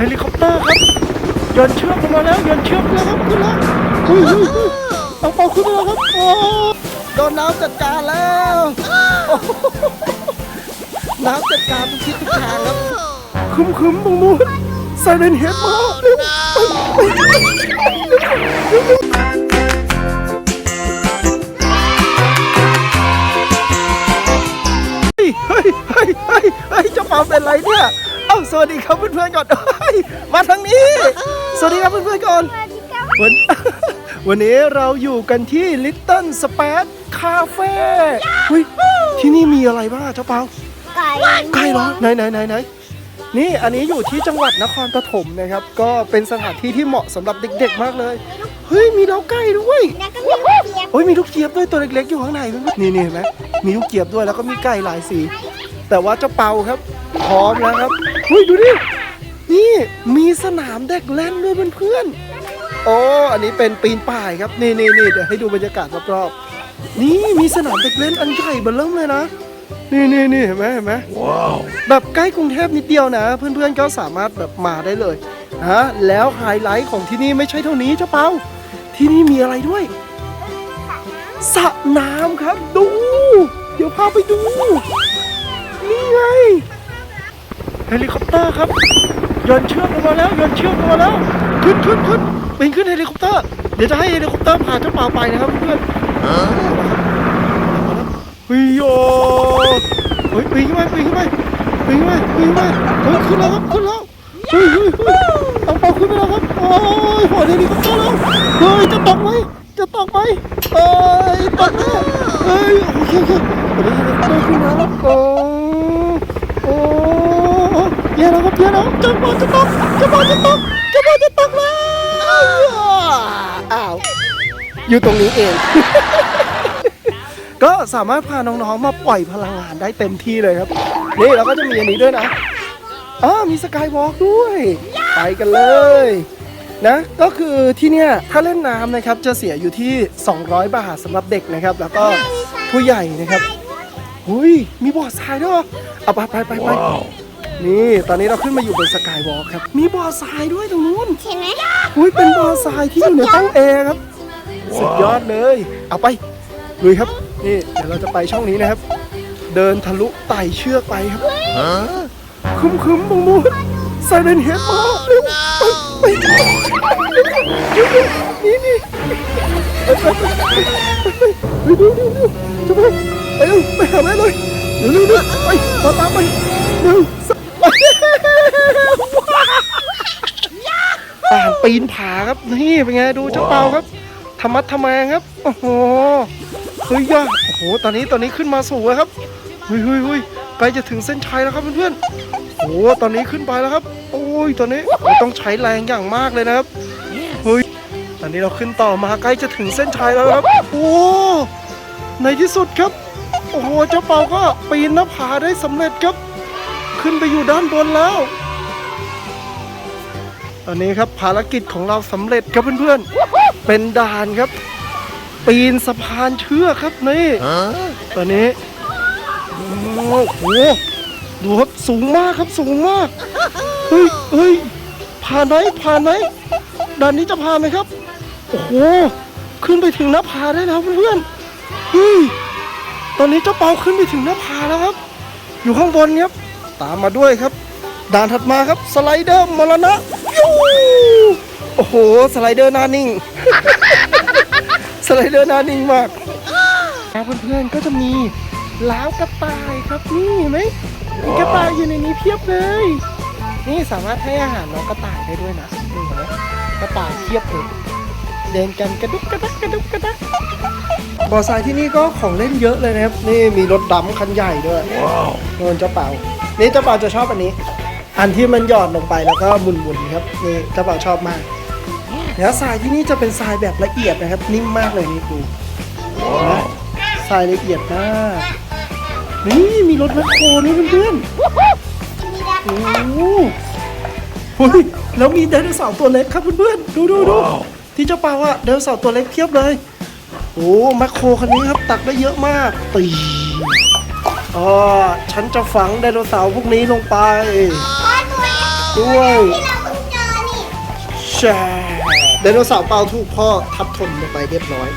เฮลิคอปเตอร์ครับโยนเชือกลงมาแล้วโยนเชือกแล้วครับขึ้นแล้วเฮ้ยเฮ้ยเฮ้ยเอาเป่าขึ้นมาแล้วครับโอ้โดนน้ำจัดการแล้วโอ้โหน้ำจัดการทุกทิศทุกทางครับคึมคึมๆตรงนู้นไซเรนเฮดมาเร็วไปไปเฮ้ยเฮ้ยเฮ้ยเฮ้ยเฮ้ยเจ้าเป่าเป็นไรเนี่ยเอ้า สวัสดีครับเพื่อนๆก่อนเฮ้ยมาทางนี้ สวัสดีครับเพื่อนๆก่อนวันวันนี้เราอยู่กันที่ Little Spat Cafe เฮ้ยที่นี่มีอะไรบ้างอะเจ้าเปาไก่ใกล้เหรอไหนไหนไหนไหนนี่อันนี้อยู่ที่จังหวัดนครปฐมนะครับ ก็เป็นสถานที่ที่เหมาะสำหรับเด็ก ๆ มากเลยเฮ้ยมีเล้าไก่ด้วยแล้วก็มีลูกเจี๊ยบเฮ้ยมีลูกเจี๊ยบด้วยตัวเล็กๆอยู่ข้างในเพื่อนๆนี่นี่เห็นไหมมีลูกเจี๊ยบด้วยแล้วก็มีไก่หลายสี แต่ว่าเจ้าเปาครับ พร้อมแล้วครับเฮ้ยดูดิ นี่มีสนามเด็กเล่นด้วยเพื่อนๆโอ้อันนี้เป็นปีนป่ายครับ นี่นี่นี่เดี๋ยวให้ดูบรรยากาศรอบๆ นี่มีสนามเด็กเล่นอันใหญ่เบิ่มเริ่มเลยนะ นี่นี่นี่เห็นไหมเห็นไหมว้าว แบบใกล้กรุงเทพนิดเดียวนะ เพื่อนๆก็สามารถแบบมาได้เลยฮะแล้วไฮไลท์ของที่นี่ไม่ใช่เท่านี้เจ้าเปาที่นี่มีอะไรด้วยสระน้ำครับดู เดี๋ยวพาไปดู นี่ไง เฮลิคอปเตอร์ครับโยนเชือกลงมาแล้วโยนเชือกลงมาแล้ว ขึ้นขึ้นขึ้นปีนขึ้นเฮลิคอปเตอร์เดี๋ยวจะให้เฮลิคอปเตอร์พาเจ้าป่าไปนะครับเพื่อนเฮ้ยโยเฮ้ยปีนขึ้นไปปีนขึ้นไปปีนขึ้นไปปีนขึ้นไปเฮ้ยขึ้นแล้วครับขึ้นแล้วเฮ้ยเฮ้ยเฮ้ยเอาเป่าขึ้นไปแล้วครับโอ้ยหัวเฮลิคอปเตอร์แล้วเฮ้ยจะตกไหมจะตกไหมเฮ้ยตกแน่เฮ้ยโอเคโอเคเดี๋ยวเฮลิคอปเตอร์ขึ้นมาแล้วโอ้โอ้ เดี๋ยวนะครับเดี๋ยวนะครับจะมาจะตกจะมาจะตกจะมาจะตกแล้วอ้าวอยู่ตรงนี้เอง ก็สามารถพาน้องๆมาปล่อยพลังงานได้เต็มที่เลยครับ นี่แล้วก็จะมีอันนี้ด้วยนะอ๋อมีสกายวอล์กด้วย ไปกันเลยนะก็คือที่เนี่ยถ้าเล่นน้ำนะครับจะเสียอยู่ที่ 200 บาทสำหรับเด็กนะครับ แล้วก็ผู้ใหญ่นะครับ หุยมีบ่อทรายด้วยเอเอาไปไปไปไป นี่ตอนนี้เราขึ้นมาอยู่บนสกายวอล์กครับ มีบ่อทรายด้วยตรงนู้นเห็นไหมหุยเป็นบ่อทรายที่อยู่ในห้องแอร์ครับ สุดยอดเลย เอาไปลุยครับ นี่เดี๋ยวเราจะไปช่องนี้นะครับ เดินทะลุไต่เชือกไปครับคึมคึมๆตรงนู้นไซเรนเฮดมาเร็วไปไปเร็วๆนี่นี่ไปไปไปไปไปเร็วเร็วเร็วจะไปไปเร็วไปหาแม่เลยเร็วเร็วเร็วไปตามตามไปเร็ว ป่านปีนผาครับนี่เป็นไงดูเจ้าเปาครับธรรมัดทำแมงครับโอ้โหเฮ้ยย่าโอ้โหตอนนี้ตอนนี้ขึ้นมาสูงแล้วครับเฮ้ยเฮ้ยเฮ้ยใกล้จะถึงเส้นชัยแล้วครับเพื่อนๆโอ้โหตอนนี้ขึ้นไปแล้วครับ โอ้ยตอนนี้โอ้ต้องใช้แรงอย่างมากเลยนะครับเฮ้ยตอนนี้เราขึ้นต่อมาใกล้จะถึงเส้นชัยแล้วครับโอ้ในที่สุดครับ โอ้โหเจ้าเปาก็ปีนหน้าผาได้สำเร็จครับ ขึ้นไปอยู่ด้านบนแล้ว ตอนนี้ครับภารกิจของเราสำเร็จครับเพื่อนๆ เป็นด่านครับ ปีนสะพานเชือกครับนี่ตอนนี้โอ้โหดูครับสูงมากครับสูงมากเฮ้ยเฮ้ยผ่านไหมผ่านไหมด่านนี้จะผ่านไหมครับ โอ้โหขึ้นไปถึงหน้าผาได้แล้วเพื่อนๆเฮ้ยตอนนี้เจ้าเปาขึ้นไปถึงหน้าผาแล้วครับ อยู่ข้างบนครับตามมาด้วยครับ ด่านถัดมาครับสไลเดอร์มรณะ ยูโอ้โห สไลเดอร์หน้านิ่ง สไลเดอร์หน้านิ่งมากแล้วเพื่อนๆก็จะมีล้าวกระต่ายครับนี่เห็นไหมมีกระต่ายอยู่ในนี้เพียบเลย นี่สามารถให้อาหารน้องกระต่ายได้ด้วยนะนี่เห็นไหมกระต่ายเพียบเลยเดินกันกระดุกกระดักกระดุกกระดักบ่อทรายที่นี่ก็ของเล่นเยอะเลยนะครับ นี่มีรถดำคันใหญ่ด้วยโดนเจ้าเป่า นี่เจ้าเป่าจะชอบอันนี้ อันที่มันหยอดลงไปแล้วก็หมุนๆครับนี่เจ้าเป่าชอบมากแล้วทรายที่นี่จะเป็นทรายแบบละเอียดนะครับ นิ่มมากเลยนี่ดูนะทรายละเอียดมากนี่มีรถแมคโครนี่เพื่อนๆโอ้โหเฮ้ยแล้วมีไดโนเสาร์ตัวเล็กครับเพื่อนๆดูดูดูที่เจ้าเปาอะไดโนเสาร์ตัวเล็กเพียบเลยโอ้แมคโครคันนี้ครับตักได้เยอะมากตีอ๋อฉันจะฝังไดโนเสาร์พวกนี้ลงไปพ่อตัวนี้ ด้วยที่เราเพิ่งแชร์ไดโนเสาร์เปาถูกพ่อทับถมลงไปเรียบร้อย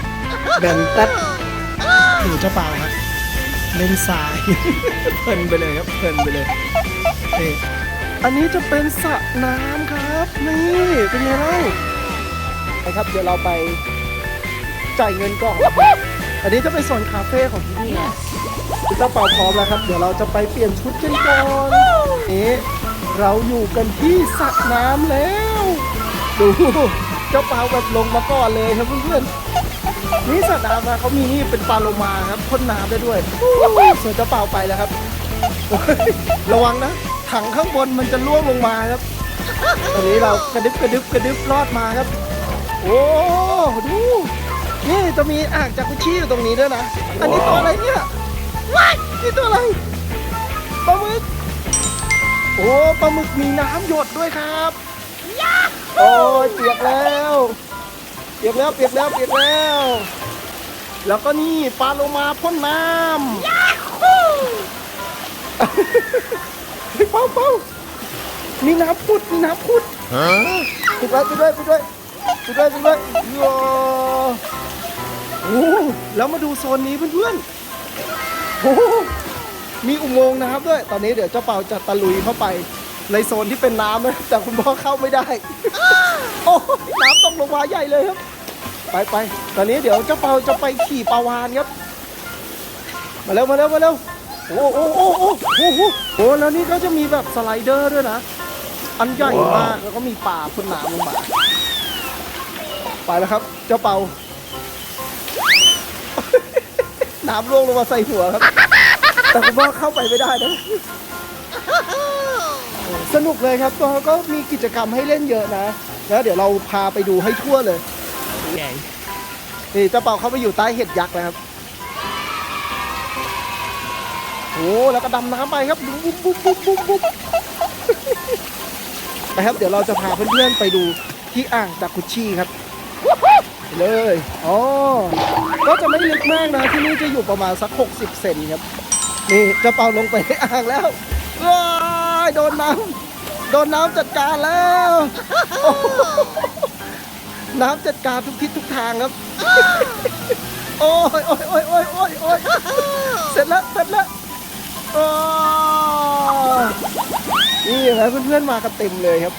แบนตัดดูเจ้าเปาครับเล่นทราย เพลินไปเลยครับเพลินไปเลยนี่อันนี้จะเป็นสระน้ำครับนี่เป็นไงเล่านะครับเดี๋ยวเราไปจ่ายเงินก่อนอันนี้จะเป็นโซนคาเฟ่ของที่นี่นะเจ้าเปาพร้อมแล้วครับ เดี๋ยวเราจะไปเปลี่ยนชุดกันก่อนนี่ เราอยู่กันที่สระน้ำแล้ว ดูเจ้าเปาแบบลงมาก่อนเลยครับเพื่อนๆนี่สระน้ำนะเขามีนี่เป็นปลาโลมาครับพ่นน้ำได้ด้วยส่วนเจ้าเปล่าไปแล้วครับ ระวังนะ ถังข้างบนมันจะล่วงลงมาครับ ตอนนี้เรากระดึบกระดึบกระดึบรอดมาครับ โอ้ดูนี่จะมีอ่างจากกุชี่อยู่ตรงนี้ด้วยนะ อันนี้ตัวอะไรเนี่ยว้ายนี่ตัวอะไรปลาหมึก อ้ปลาหมึกมีน้ำหยดด้วยครับโอ้ยเปียกแล้ว เปียกแล้วเปียกแล้วเปียกแล้ว แล้วก็นี่ปลาโลมาพ่นน้ำยาฮูเป้าเป้ามีน้ำพุดมีน้ำพุดปิดไว้ปิดไว้ปิดไว้ปิดไว้ปิดไว้โย่โอ้แล้วมาดูโซนนี้เพื่อนๆโอ้ มีอุโมงค์น้ำด้วย ตอนนี้เดี๋ยวเจ้าเปาจะตะลุยเข้าไปในโซนที่เป็นน้ำนะแต่คุณพ่อเข้าไม่ได้ โอ้น้ำตกลงมาใหญ่เลยครับ ไปไปตอนนี้เดี๋ยวเจ้าเปาจะไปขี่ปลาวานครับ มาเร็วมาเร็วมาเร็วโอ้โอ้โอ้โอ้โอ้โหโอ้แล้วนี่ก็จะมีแบบสไลเดอร์ด้วยนะ อันใหญ่มากแล้วก็มีป่าพ่นน้ำลงมาไปแล้วครับ เจ้าเปาน้ำร่วงลงมาใส่หัวครับ แต่คุณพ่อเข้าไปไม่ได้นะ สนุกเลยครับตัวก็มีกิจกรรมให้เล่นเยอะนะ แล้วเดี๋ยวเราพาไปดูให้ทั่วเลยนี่เจ้าเป่าเข้าไปอยู่ใต้เห็ดยักษ์แล้วครับโอ้แล้วก็ดำน้ำไปครับบุ๊บบุ๊บบุ๊บบุ๊บบุ๊บนะครับ เดี๋ยวเราจะพาเพื่อนๆไปดูที่อ่างจากกุชชี่ครับเลย อ๋อ ก็จะไม่ลึกมากนะ ที่นี่จะอยู่ประมาณสัก 60 เซนครับ นี่เจ้าเป่าลงไปในอ่างแล้วว้ายโดนน้ำโดนน้ำจัดการแล้ว น้ำจัดการทุกทิศทุกทางครับ โอ้ยโอ้ยโอ้ยโอ้ยโอ้ยโอ้ยเสร็จแล้วเสร็จแล้วนี่เห็นไหมเพื่อนๆมากันเต็มเลยครับ